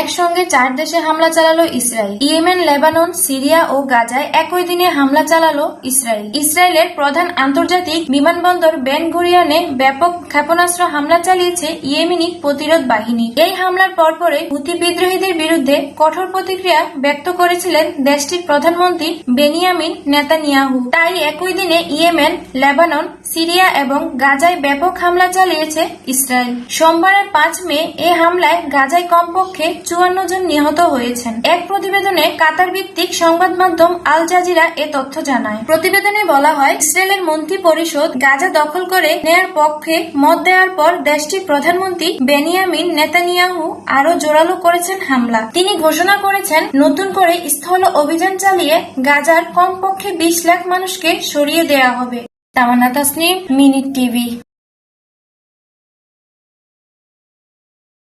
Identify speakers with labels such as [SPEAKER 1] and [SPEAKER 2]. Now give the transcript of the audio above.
[SPEAKER 1] একসঙ্গে চার দেশে হামলা চালালো ইসরায়েল ইয়েমেন লেবানন সিরিয়া ও গাজায় একই দিনে হামলা চালালো ইসরায়েল ইসরায়েলের প্রধান আন্তর্জাতিক বিমানবন্দর বেন গুরিয়ানে ব্যাপক ক্ষেপণাস্ত্র হামলা চালিয়েছে ইয়েমিনি প্রতিরোধ বাহিনী এই হামলার পরপরে হুতি বিদ্রোহীদের বিরুদ্ধে কঠোর প্রতিক্রিয়া ব্যক্ত করেছিলেন দেশটির প্রধানমন্ত্রী বেনিয়ামিন নেতানিয়াহু তাই একই দিনে ইয়েমেন লেবানন সিরিয়া এবং গাজায় ব্যাপক হামলা চালিয়েছে ইসরায়েল সোমবারের পাঁচ মে এ হামলায় গাজায় কমপক্ষে চুয়ান্ন জন নিহত হয়েছেন এক প্রতিবেদনে কাতার ভিত্তিক সংবাদ মাধ্যম আল জাজিরা এ তথ্য জানায় প্রতিবেদনে বলা হয় ইসরায়েলের মন্ত্রী পরিষদ গাজা দখল করে নেয়ার পক্ষে মত দেওয়ার পর দেশটির প্রধানমন্ত্রী বেনিয়ামিন নেতানিয়াহু আরো জোরালো করেছেন হামলা তিনি ঘোষণা করেছেন নতুন করে স্থল অভিযান চালিয়ে গাজার কমপক্ষে বিশ লাখ মানুষকে সরিয়ে দেয়া হবে তামান্না তাসনিম মিনি টিভি